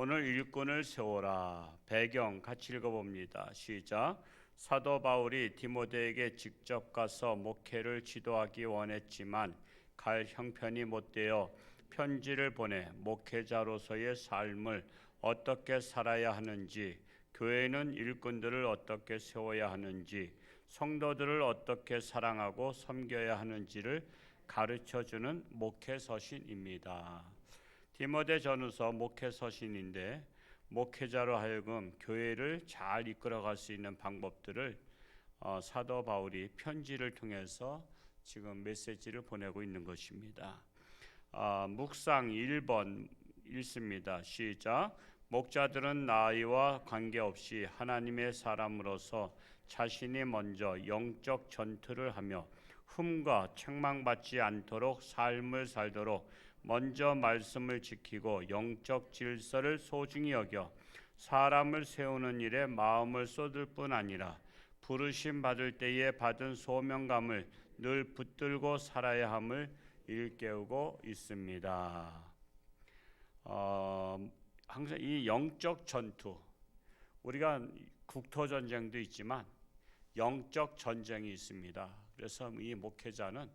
오늘 일꾼을 세워라. 배경 같이 읽어봅니다. 시작. 사도 바울이 디모데에게 직접 가서 목회를 지도하기 원했지만 갈 형편이 못 되어 편지를 보내 목회자로서의 삶을 어떻게 살아야 하는지, 교회는 일꾼들을 어떻게 세워야 하는지, 성도들을 어떻게 사랑하고 섬겨야 하는지를 가르쳐 주는 목회 서신입니다. 디모데 전후서 목회 서신인데 목회자로 하여금 교회를 잘 이끌어갈 수 있는 방법들을 어, 사도 바울이 편지를 통해서 지금 메시지를 보내고 있는 것입니다. 아, 묵상 1번 읽습니다. 시작. 목자들은 나이와 관계없이 하나님의 사람으로서 자신이 먼저 영적 전투를 하며 흠과 책망받지 않도록 삶을 살도록 먼저 말씀을 지키고 영적 질서를 소중히 여겨 사람을 세우는 일에 마음을 쏟을 뿐 아니라 부르심 받을 때에 받은 소명감을 늘 붙들고 살아야 함을 일깨우고 있습니다. 어, 항상 이 영적 전투 우리가 국토 전쟁도 있지만 영적 전쟁이 있습니다. 그래서 이 목회자는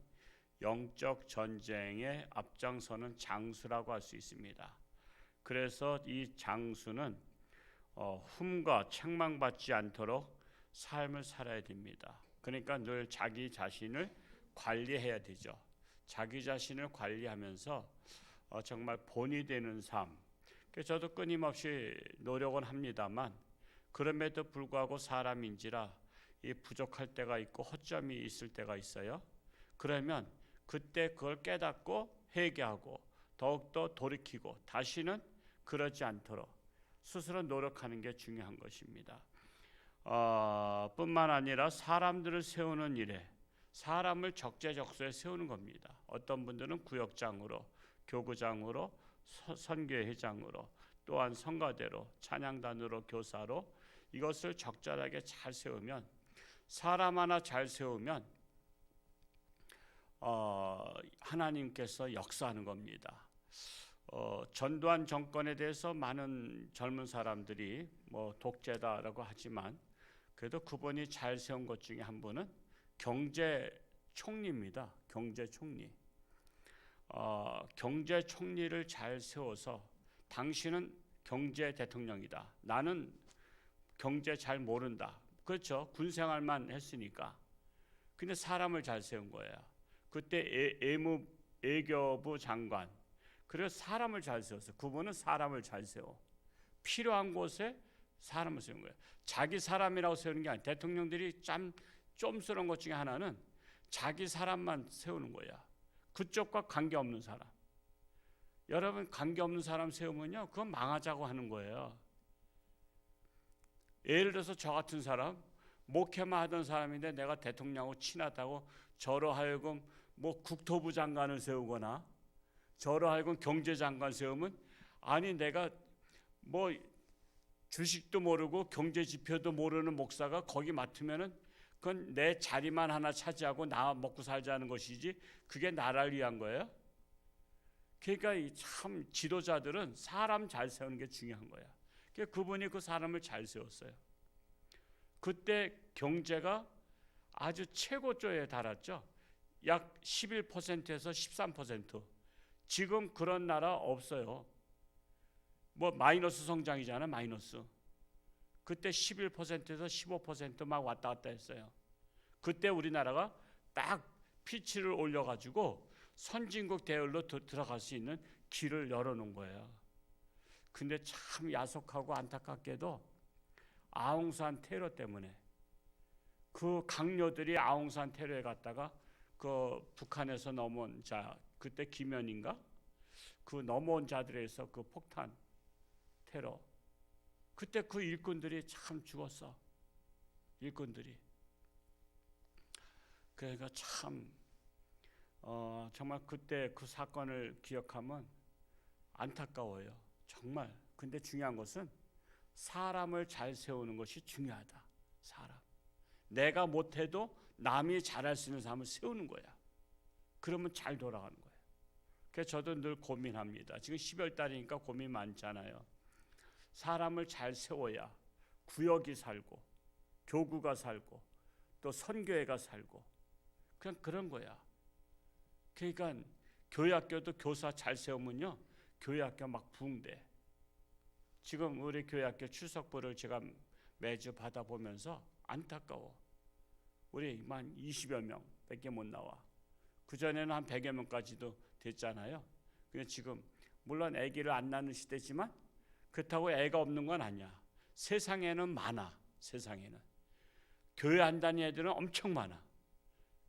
영적 전쟁에 앞장서는 장수라고 할 수 있습니다. 그래서 이 장수는 어, 흠과 책망받지 않도록 삶을 살아야 됩니다. 그러니까 늘 자기 자신을 관리해야 되죠. 자기 자신을 관리하면서 어, 정말 본이 되는 삶. 저도 끊임없이 노력은 합니다만 그럼에도 불구하고 사람인지라 이 부족할 때가 있고 허점이 있을 때가 있어요. 그러면 그때 그걸 깨닫고 회개하고 더욱더 돌이키고 다시는 그러지 않도록 스스로 노력하는 게 중요한 것입니다. 어, 뿐만 아니라 사람들을 세우는 일에 사람을 적재적소에 세우는 겁니다. 어떤 분들은 구역장으로, 교구장으로, 서, 선교회장으로, 또한 성가대로, 찬양단으로, 교사로 이것을 적절하게 잘 세우면 사람 하나 잘 세우면 어, 하나님께서 역사하는 겁니다. 어, 전두환 정권에 대해서 많은 젊은 사람들이 뭐 독재다라고 하지만 그래도 그분이 잘 세운 것 중에 한 분은 경제 총리입니다. 경제 총리. 어, 경제 총리를 잘 세워서 당신은 경제 대통령이다. 나는 경제 잘 모른다. 그렇죠. 군 생활만 했으니까. 근데 사람을 잘 세운 거예요. 그때 애, 애무 애교부 장관. 그래서 사람을 잘 세웠어. 그분은 사람을 잘 세워. 필요한 곳에 사람을 세운 거예요. 자기 사람이라고 세우는 게 아니라 대통령들이 참 좀스러운 것 중에 하나는 자기 사람만 세우는 거야. 그쪽과 관계 없는 사람. 여러분 관계 없는 사람 세우면요, 그건 망하자고 하는 거예요. 예를 들어서 저 같은 사람 목회만 하던 사람인데 내가 대통령하고 친하다고 저로 하여금 뭐 국토부 장관을 세우거나 저로 하여금 경제장관 세우면 아니 내가 뭐 주식도 모르고 경제 지표도 모르는 목사가 거기 맡으면은 그건 내 자리만 하나 차지하고 나 먹고 살자는 것이지 그게 나라를 위한 거예요. 그러니까 참 지도자들은 사람 잘 세우는 게 중요한 거야. 그러니까 그분이 그 사람을 잘 세웠어요. 그때 경제가 아주 최고조에 달았죠. 약 11%에서 13%. 지금 그런 나라 없어요. 뭐 마이너스 성장이잖아, 마이너스. 그때 11%에서 15%막 왔다 갔다 했어요. 그때 우리나라가 딱 피치를 올려가지고 선진국 대열로 들어갈 수 있는 길을 열어놓은 거예요. 근데 참 야속하고 안타깝게도 아웅산 테러 때문에 그 강요들이 아웅산 테러에 갔다가 그 북한에서 넘어온 자 그때 김현인가? 그 넘어온 자들에서 그 폭탄 테러. 그때 그 일꾼들이 참 죽었어. 일꾼들이. 그러니까 참 어, 정말 그때 그 사건을 기억하면 안타까워요. 정말. 근데 중요한 것은 사람을 잘 세우는 것이 중요하다. 사람 내가 못해도 남이 잘할 수 있는 사람을 세우는 거야. 그러면 잘 돌아가는 거예요. 그래서 저도 늘 고민합니다. 지금 12월 달이니까 고민 많잖아요. 사람을 잘 세워야 구역이 살고 교구가 살고 또 선교회가 살고 그냥 그런 거야. 그러니까 교회학교도 교사 잘 세우면요 교회학교 막 붕대. 지금 우리 교회학교 출석부를 제가 매주 받아보면서 안타까워. 우리 만 20여 명 밖에 못 나와. 그 전에는 한 100여 명까지도 됐잖아요. 근데 지금 물론 아기를 안 낳는 시대지만 그렇다고 애가 없는 건 아니야. 세상에는 많아. 세상에는 교회 안 다니는 애들은 엄청 많아.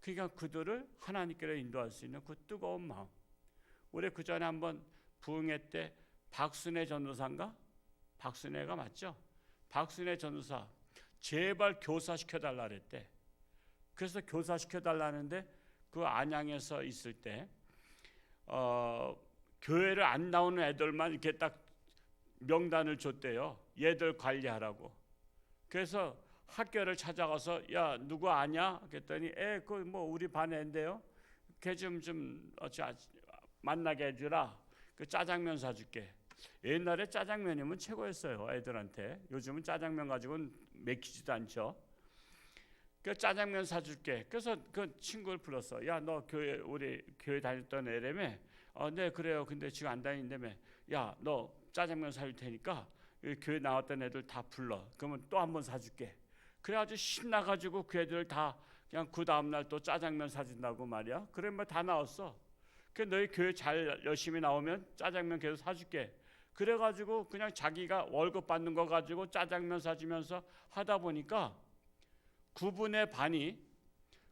그러니까 그들을 하나님께로 인도할 수 있는 그 뜨거운 마음. 우리 그 전에 한번 부흥회 때 박순애 전도사인가? 박순애가 맞죠? 박순애 전도사 제발 교사 시켜 달라 그랬대. 그래서 교사 시켜 달라는데 그 안양에서 있을 때 어, 교회를 안 나오는 애들만 이렇게 딱 명단을 줬대요. 얘들 관리하라고. 그래서 학교를 찾아가서 야 누구 아냐? 그랬더니 애그 뭐 우리 반 애인데요. 걔좀좀 어찌 만나게 해주라. 그 짜장면 사줄게. 옛날에 짜장면이면 최고였어요 애들한테. 요즘은 짜장면 가지고는 맥히지도 않죠. 그 짜장면 사줄게. 그래서 그 친구를 불렀어. 야 너 교회 우리 교회 다녔던 애라며. 어, 네 그래요. 근데 지금 안 다닌다며. 야 너 짜장면 사줄 테니까 교회 나왔던 애들 다 불러. 그러면 또 한 번 사줄게. 그래가지고 신나가지고 그 애들 다 그냥 그 다음날 또 짜장면 사준다고 말이야. 그래 뭐 다 나왔어. 그 너희 교회 잘 열심히 나오면 짜장면 계속 사줄게. 그래가지고 그냥 자기가 월급 받는 거 가지고 짜장면 사주면서 하다 보니까 구분의 반이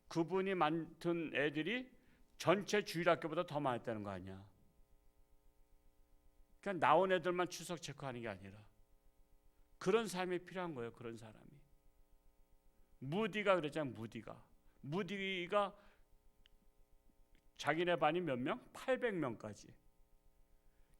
그분이 만든 애들이 전체 주일학교보다 더 많았다는 거 아니야. 그냥 나온 애들만 추석 체크하는 게 아니라 그런 삶이 필요한 거예요. 그런 사람이. 무디가 그랬잖아. 무디가. 무디가 자기네 반이 몇 명? 800명까지.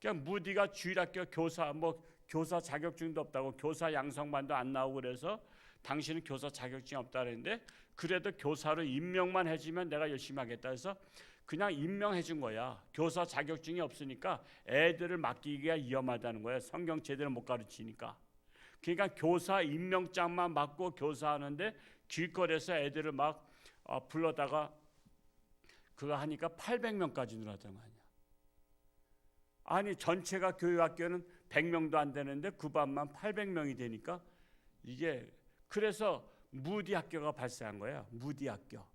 그냥 무디가 주일학교 교사 뭐 교사 자격증도 없다고 교사 양성반도 안 나오고 그래서 당신은 교사 자격증이 없다 그랬는데 그래도 교사로 임명만 해주면 내가 열심히 하겠다 해서 그냥 임명해 준 거야. 교사 자격증이 없으니까 애들을 맡기기가 위험하다는 거야. 성경 제대로 못 가르치니까. 그러니까 교사 임명장만 받고 교사하는데 길거리에서 애들을 막 어, 불러다가 그거 하니까 800명까지 늘었던 거 아니야. 아니 전체가 교육학교는 100명도 안 되는데 그 반만 800명이 되니까 이게 그래서 무디 학교가 발생한 거야. 무디 학교.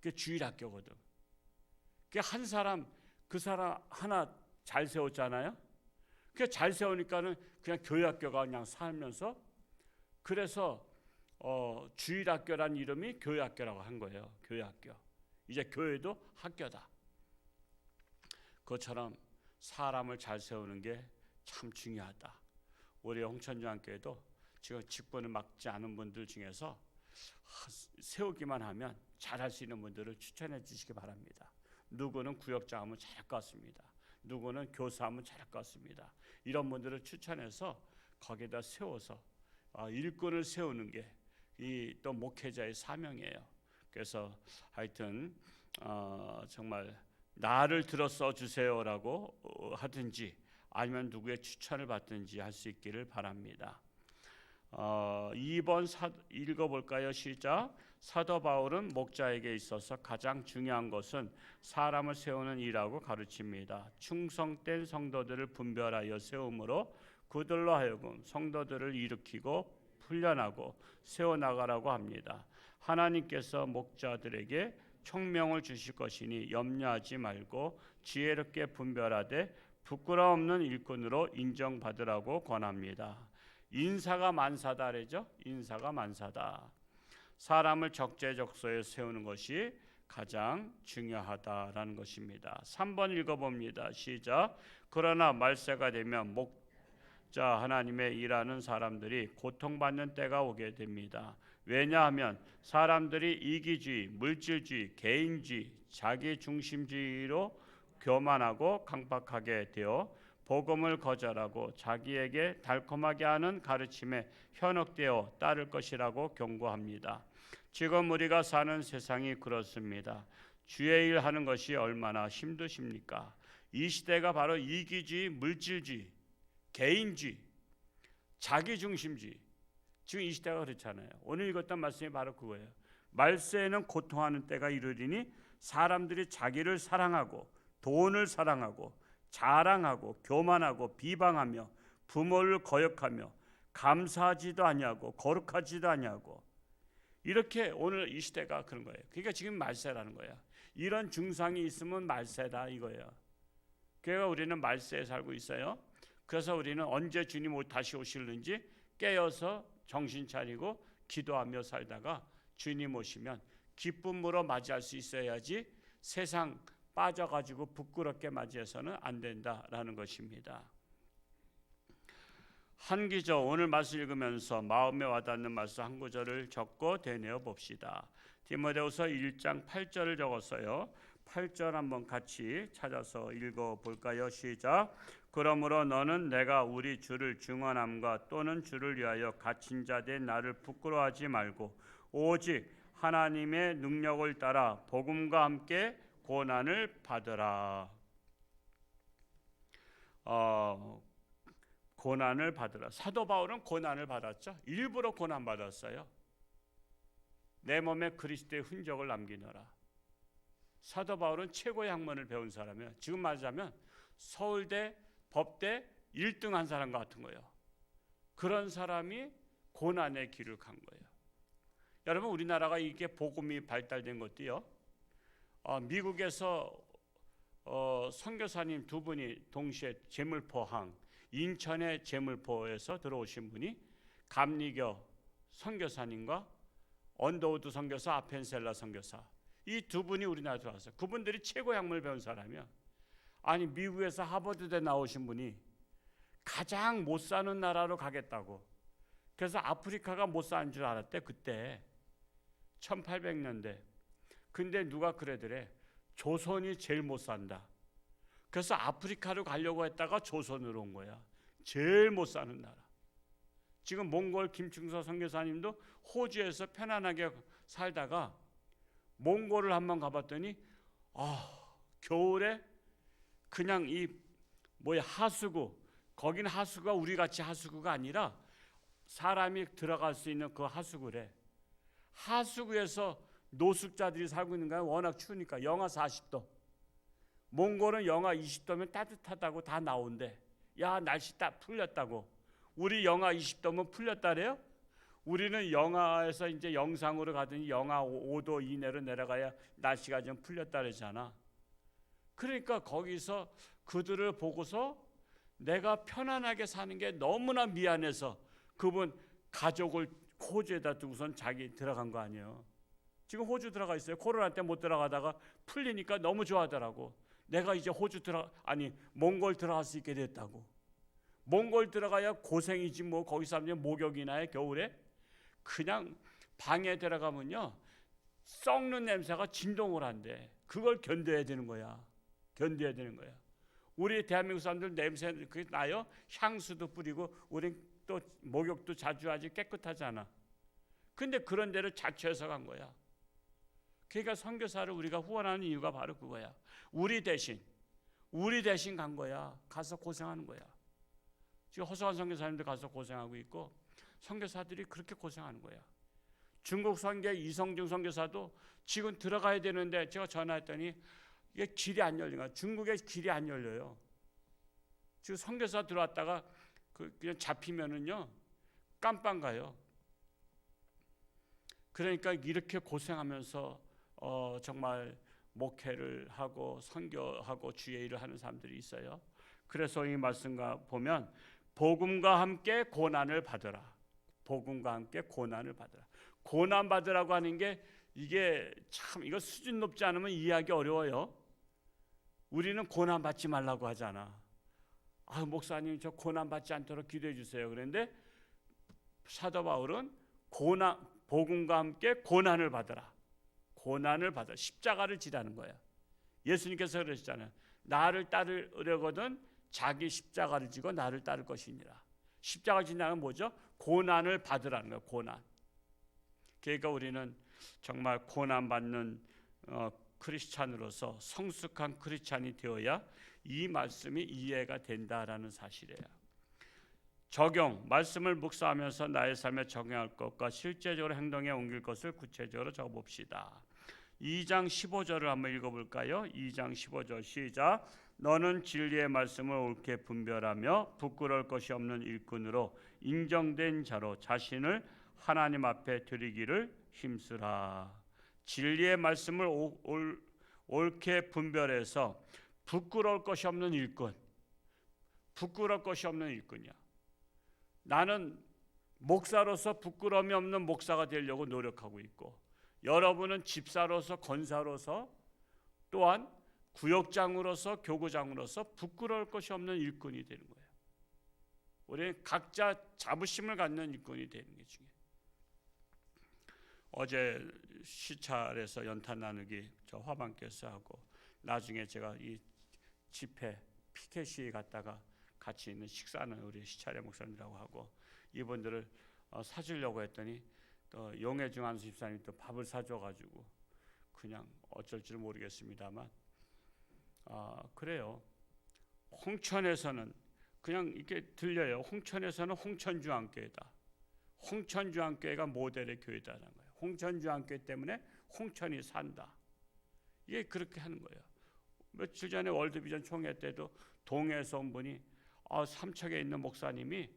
그 주일 학교거든. 그한 사람 그 사람 하나 잘 세웠잖아요. 그잘 세우니까는 그냥 교회 학교가 그냥 살면서 그래서 어, 주일 학교란 이름이 교회 학교라고 한 거예요. 교회 학교. 이제 교회도 학교다. 그것처럼 사람을 잘 세우는 게 참 중요하다. 우리 홍천중학교에도 지금 직분을 맡지 않은 분들 중에서 세우기만 하면 잘할 수 있는 분들을 추천해 주시기 바랍니다. 누구는 구역장 하면 잘할 것 같습니다. 누구는 교사 하면 잘할 것 같습니다. 이런 분들을 추천해서 거기다 세워서 어, 일꾼을 세우는 게 이 또 목회자의 사명이에요. 그래서 하여튼 어, 정말 나를 들어서 주세요라고 어, 하든지 아니면 누구의 추천을 받든지 할 수 있기를 바랍니다. 어, 2번 사, 읽어볼까요? 시작. 사도 바울은 목자에게 있어서 가장 중요한 것은 사람을 세우는 일이라고 가르칩니다. 충성된 성도들을 분별하여 세움으로 그들로 하여금 성도들을 일으키고 훈련하고 세워나가라고 합니다. 하나님께서 목자들에게 총명을 주실 것이니 염려하지 말고 지혜롭게 분별하되 부끄러 없는 일꾼으로 인정받으라고 권합니다. 인사가 만사다 그러죠. 인사가 만사다. 사람을 적재적소에 세우는 것이 가장 중요하다라는 것입니다. 3번 읽어 봅니다. 시작. 그러나 말세가 되면 목자 하나님의 일하는 사람들이 고통받는 때가 오게 됩니다. 왜냐하면 사람들이 이기주의, 물질주의, 개인주의, 자기 중심주의로 교만하고 강박하게 되어 복음을 거절하고 자기에게 달콤하게 하는 가르침에 현혹되어 따를 것이라고 경고합니다. 지금 우리가 사는 세상이 그렇습니다. 주의 일 하는 것이 얼마나 힘드십니까? 이 시대가 바로 이기주의, 물질주의, 개인주의, 자기 중심주의. 지금 이 시대가 그렇잖아요. 오늘 읽었던 말씀이 바로 그거예요. 말세에는 고통하는 때가 이르리니 사람들이 자기를 사랑하고 돈을 사랑하고 자랑하고 교만하고 비방하며 부모를 거역하며 감사하지도 아니하고 거룩하지도 아니하고 이렇게 오늘 이 시대가 그런 거예요. 그러니까 지금 말세라는 거야. 이런 증상이 있으면 말세다 이거예요. 그러니까 우리는 말세에 살고 있어요. 그래서 우리는 언제 주님 다시 오실는지 깨어서 정신 차리고 기도하며 살다가 주님 오시면 기쁨으로 맞이할 수 있어야지 세상 빠져가지고 부끄럽게 맞이해서는 안 된다라는 것입니다. 한 기저 오늘 말씀 읽으면서 마음에 와닿는 말씀 한 구절을 적고 되뇌어 봅시다. 디모데후서 1장 8절을 적었어요. 8절 한번 같이 찾아서 읽어 볼까요? 시작. 그러므로 너는 내가 우리 주를 증언함과 또는 주를 위하여 갇힌 자 된 나를 부끄러워하지 말고 오직 하나님의 능력을 따라 복음과 함께 고난을 받으라. 어, 고난을 받으라. 사도 바울은 고난을 받았죠. 일부러 고난 받았어요. 내 몸에 그리스도의 흔적을 남기노라. 사도 바울은 최고의 학문을 배운 사람이에요. 지금 말하자면 서울대 법대 1등 한 사람 같은 거예요. 그런 사람이 고난의 길을 간 거예요. 여러분 우리나라가 이게 복음이 발달된 것도요. 어, 미국에서 어, 선교사님 두 분이 동시에 제물포항 인천의 제물포에서 들어오신 분이 감리교 선교사님과 언더우드 선교사 아펜셀라 선교사 이 두 분이 우리나라 들어왔어요. 그분들이 최고 약물 배운 사람이야. 아니 미국에서 하버드대 나오신 분이 가장 못 사는 나라로 가겠다고. 그래서 아프리카가 못 사는 줄 알았대 그때 1800년대. 근데 누가 그래더래 조선이 제일 못 산다. 그래서 아프리카로 가려고 했다가 조선으로 온 거야. 제일 못 사는 나라. 지금 몽골 김충서 선교사님도 호주에서 편안하게 살다가 몽골을 한번 가봤더니 아 겨울에 그냥 이 뭐야 하수구 거기는 하수구가 우리 같이 하수구가 아니라 사람이 들어갈 수 있는 그 하수구래. 하수구에서 노숙자들이 살고 있는 거야. 워낙 추우니까 영하 40도. 몽골은 영하 20도면 따뜻하다고 다 나온대. 야 날씨 딱 풀렸다고. 우리 영하 20도면 풀렸다래요? 우리는 영하에서 이제 영상으로 가더니 영하 5도 이내로 내려가야 날씨가 좀 풀렸다 그러잖아. 그러니까 거기서 그들을 보고서 내가 편안하게 사는 게 너무나 미안해서 그분 가족을 호주에다 두고선 자기 들어간 거 아니에요. 지금 호주 들어가 있어요. 코로나 때 못 들어가다가 풀리니까 너무 좋아하더라고. 내가 이제 호주 들어 아니 몽골 들어갈 수 있게 됐다고. 몽골 들어가야 고생이지 뭐 거기 사람들이 목욕이나 해 겨울에 그냥 방에 들어가면요 썩는 냄새가 진동을 한대. 그걸 견뎌야 되는 거야. 견뎌야 되는 거야. 우리 대한민국 사람들 냄새 그 나요? 향수도 뿌리고 우린 또 목욕도 자주 하지 깨끗하잖아. 근데 그런 데를 자처해서 간 거야. 그러니까 선교사를 우리가 후원하는 이유가 바로 그거야. 우리 대신 우리 대신 간 거야. 가서 고생하는 거야. 지금 허수한 선교사님들 가서 고생하고 있고 선교사들이 그렇게 고생하는 거야. 중국 선교 이성중 선교사도 지금 들어가야 되는데 제가 전화했더니 이게 길이 안 열린 거야. 중국에 길이 안 열려요. 지금 선교사 들어왔다가 그 그냥 잡히면은요 깜빵 가요. 그러니까 이렇게 고생하면서 어 정말 목회를 하고 선교하고 주의 일을 하는 사람들이 있어요. 그래서 이 말씀과 보면 복음과 함께 고난을 받으라. 복음과 함께 고난을 받으라. 고난 받으라고 하는 게 이게 참 이거 수준 높지 않으면 이해하기 어려워요. 우리는 고난 받지 말라고 하잖아. 아, 목사님 저 고난 받지 않도록 기도해 주세요. 그런데 사도 바울은 고난 복음과 함께 고난을 받으라. 고난을 받아 십자가를 지라는 거야. 예수님께서 그러셨잖아요. 나를 따르려거든 자기 십자가를 지고 나를 따를 것이니라. 십자가 진다는 뭐죠? 고난을 받으라는 거예요. 고난. 그러니까 우리는 정말 고난 받는 어, 크리스찬으로서 성숙한 크리스찬이 되어야 이 말씀이 이해가 된다라는 사실이에요. 적용 말씀을 묵상하면서 나의 삶에 적용할 것과 실제적으로 행동에 옮길 것을 구체적으로 적어 봅시다. 2장 15절을 한번 읽어 볼까요? 2장 15절 시작. 너는 진리의 말씀을 옳게 분별하며 부끄러울 것이 없는 일꾼으로 인정된 자로 자신을 하나님 앞에 드리기를 힘쓰라. 진리의 말씀을 오- 올, 옳게 분별해서 부끄러울 것이 없는 일꾼. 부끄러울 것이 없는 일꾼이야. 나는 목사로서 부끄러움이 없는 목사가 되려고 노력하고 있고 여러분은 집사로서 권사로서 또한 구역장으로서 교구장으로서 부끄러울 것이 없는 일꾼이 되는 거예요. 우리는 각자 자부심을 갖는 일꾼이 되는 게 중요해요. 어제 시찰에서 연탄 나누기 저 화방께서 하고 나중에 제가 이 집회 피켓이 갔다가 같이 있는 식사는 우리 시찰의 목사님들하고 하고 이분들을 어, 사주려고 했더니 또 용해중 한수 집사님이 또 밥을 사줘가지고 그냥 어쩔 줄 모르겠습니다만. 아 그래요. 홍천에서는 그냥 이렇게 들려요. 홍천에서는 홍천주안교회다. 홍천주안교회가 모델의 교회다라는 거예요. 홍천주안교회 때문에 홍천이 산다. 이게 그렇게 하는 거예요. 며칠 전에 월드비전 총회 때도 동에서 온 분이 아, 삼척에 있는 목사님이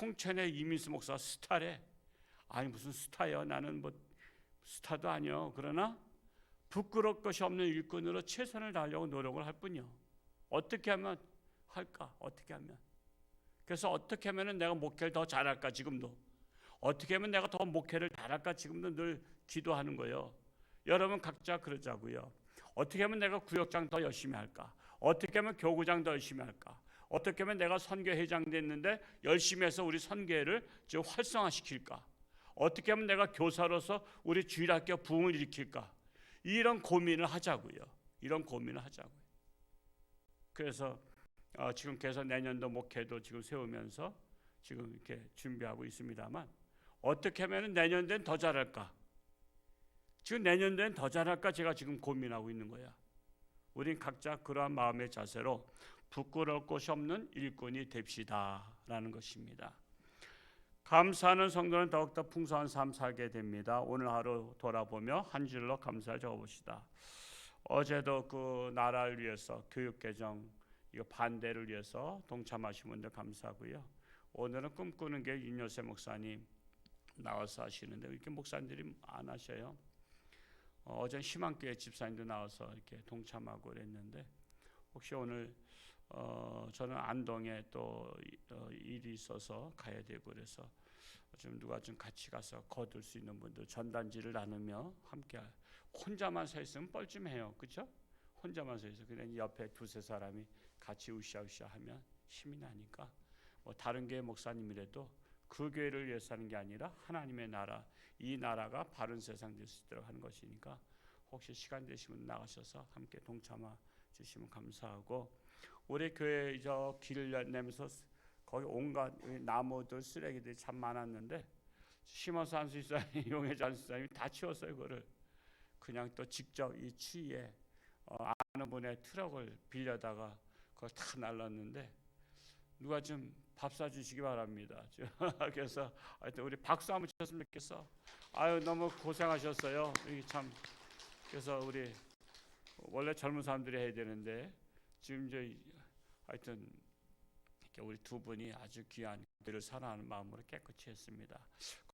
홍천의 이민수 목사 스타래. 아니 무슨 스타요? 나는 뭐 스타도 아니요. 그러나 부끄러울 것이 없는 일꾼으로 최선을 다하려고 노력을 할 뿐이요. 어떻게 하면 할까? 어떻게 하면? 그래서 어떻게 하면은 내가 목회를 더 잘할까 지금도? 어떻게 하면 내가 더 목회를 잘할까 지금도 늘 기도하는 거예요. 여러분 각자 그러자고요. 어떻게 하면 내가 구역장 더 열심히 할까? 어떻게 하면 교구장 더 열심히 할까? 어떻게 하면 내가 선교회장 됐는데 열심히 해서 우리 선교회를 좀 활성화시킬까? 어떻게 하면 내가 교사로서 우리 주일학교 부흥을 일으킬까? 이런 고민을 하자고요. 이런 고민을 하자고요. 그래서 어, 지금 계속 내년도 목회도 지금 세우면서 지금 이렇게 준비하고 있습니다만 어떻게 하면 내년도엔 더 잘할까? 지금 내년도엔 더 잘할까? 제가 지금 고민하고 있는 거야. 우린 각자 그러한 마음의 자세로 부끄러울 것이 없는 일꾼이 됩시다라는 것입니다. 감사하는 성도는 더욱더 풍성한 삶 살게 됩니다. 오늘 하루 돌아보며 한 줄로 감사 적어봅시다. 어제도 그 나라를 위해서 교육 개정 이거 반대를 위해서 동참하신 분들 감사하고요. 오늘은 꿈꾸는 게 윤여세 목사님 나와서 하시는데 이렇게 목사님들이 안 하셔요. 어, 어제 희망교회 집사님도 나와서 이렇게 동참하고 그랬는데 혹시 오늘 어, 저는 안동에 또 이- 어, 일이 있어서 가야 되고 그래서 좀 누가 좀 같이 가서 거둘 수 있는 분들 전단지를 나누며 함께 할- 혼자만 서 있으면 뻘쭘해요, 그렇죠? 혼자만 서 있어. 그냥 옆에 두세 사람이 같이 으쌰으쌰 하면 힘이 나니까 뭐 다른 교회 목사님이라도 그 교회를 위해서 하는 게 아니라 하나님의 나라, 이 나라가 바른 세상 될 수 있도록 하는 것이니까 혹시 시간 되시면 나가셔서 함께 동참하 주시면 감사하고 우리 교회 저 길을 내면서 거기 온갖 나무들 쓰레기들이 참 많았는데 심어서 한수 집사님, 용해자 한수 집사님이 다 치웠어요 그거를 그냥 또 직접 이 추위에 어, 아는 분의 트럭을 빌려다가 그걸 다 날랐는데 누가 좀 밥 사주시기 바랍니다. 그래서 하여튼 우리 박수 한번 쳤으면 좋겠어. 아유 너무 고생하셨어요. 이참 그래서 우리 원래 젊은 사람들이 해야 되는데 지금 저 하여튼 우리 두 분이 아주 귀한 그들을 사랑하는 마음으로 깨끗이 했습니다.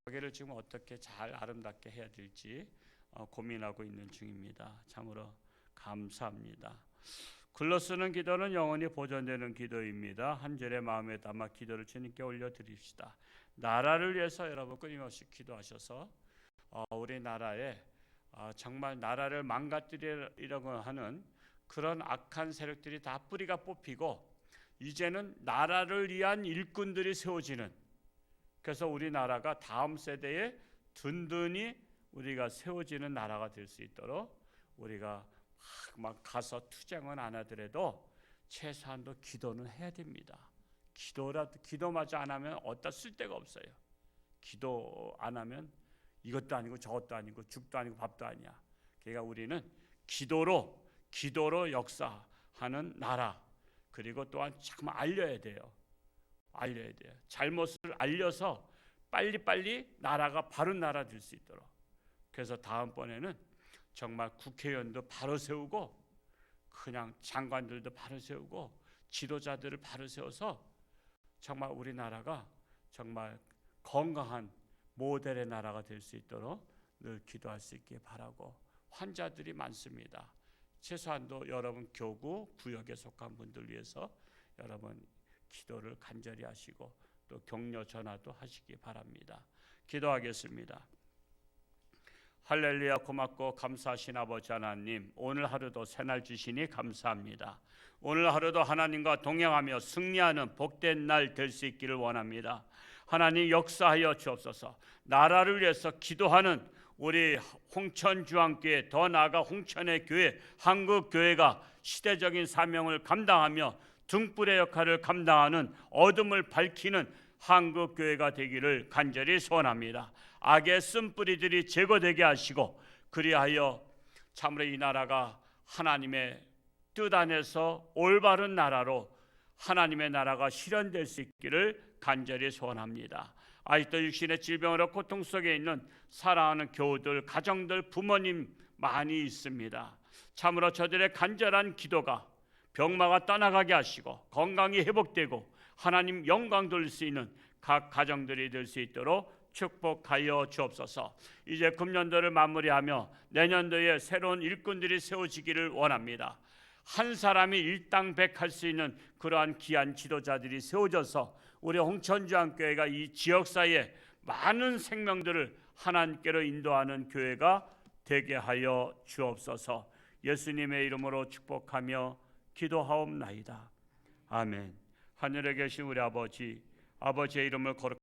거기를 지금 어떻게 잘 아름답게 해야 될지 어, 고민하고 있는 중입니다. 참으로 감사합니다. 글로 쓰는 기도는 영원히 보존되는 기도입니다. 한 절의 마음에 담아 기도를 주님께 올려드립시다. 나라를 위해서 여러분 끊임없이 기도하셔서 어, 우리 나라에 어, 정말 나라를 망가뜨리려고 하는 그런 악한 세력들이 다 뿌리가 뽑히고 이제는 나라를 위한 일꾼들이 세워지는 그래서 우리나라가 다음 세대에 든든히 우리가 세워지는 나라가 될 수 있도록 우리가 막, 막 가서 투쟁은 안 하더라도 최소한도 기도는 해야 됩니다. 기도라도 기도마저 안 하면 어디다 쓸 데가 없어요. 기도 안 하면 이것도 아니고 저것도 아니고 죽도 아니고 밥도 아니야. 그러니까 우리는 기도로 기도로 역사하는 나라 그리고 또한 참 알려야 돼요. 알려야 돼요. 잘못을 알려서 빨리빨리 나라가 바른 나라 될 수 있도록. 그래서 다음번에는 정말 국회의원도 바로 세우고 그냥 장관들도 바로 세우고 지도자들을 바로 세워서 정말 우리나라가 정말 건강한 모델의 나라가 될 수 있도록 늘 기도할 수 있게 바라고 환자들이 많습니다. 최소한도 여러분 교구 구역에 속한 분들 위해서 여러분 기도를 간절히 하시고 또 격려 전화도 하시기 바랍니다. 기도하겠습니다. 할렐루야 고맙고 감사하신 아버지 하나님 오늘 하루도 새날 주시니 감사합니다. 오늘 하루도 하나님과 동행하며 승리하는 복된 날 될 수 있기를 원합니다. 하나님 역사하여 주옵소서. 나라를 위해서 기도하는 우리 홍천 주한교회 더 나아가 홍천의 교회 한국 교회가 시대적인 사명을 감당하며 등불의 역할을 감당하는 어둠을 밝히는 한국 교회가 되기를 간절히 소원합니다. 악의 쓴뿌리들이 제거되게 하시고 그리하여 참으로 이 나라가 하나님의 뜻 안에서 올바른 나라로 하나님의 나라가 실현될 수 있기를 간절히 소원합니다. 아직도 육신의 질병으로 고통 속에 있는 사랑하는 교우들, 가정들, 부모님 많이 있습니다. 참으로 저들의 간절한 기도가 병마가 떠나가게 하시고 건강이 회복되고 하나님 영광 돌릴 수 있는 각 가정들이 될 수 있도록 축복하여 주옵소서. 이제 금년도를 마무리하며 내년도에 새로운 일꾼들이 세워지기를 원합니다. 한 사람이 일당백할 수 있는 그러한 귀한 지도자들이 세워져서 우리 홍천주한교회가 이 지역사회에 많은 생명들을 하나님께로 인도하는 교회가 되게 하여 주옵소서. 예수님의 이름으로 축복하며 기도하옵나이다. 아멘. 하늘에 계신 우리 아버지, 아버지의 이름을 거룩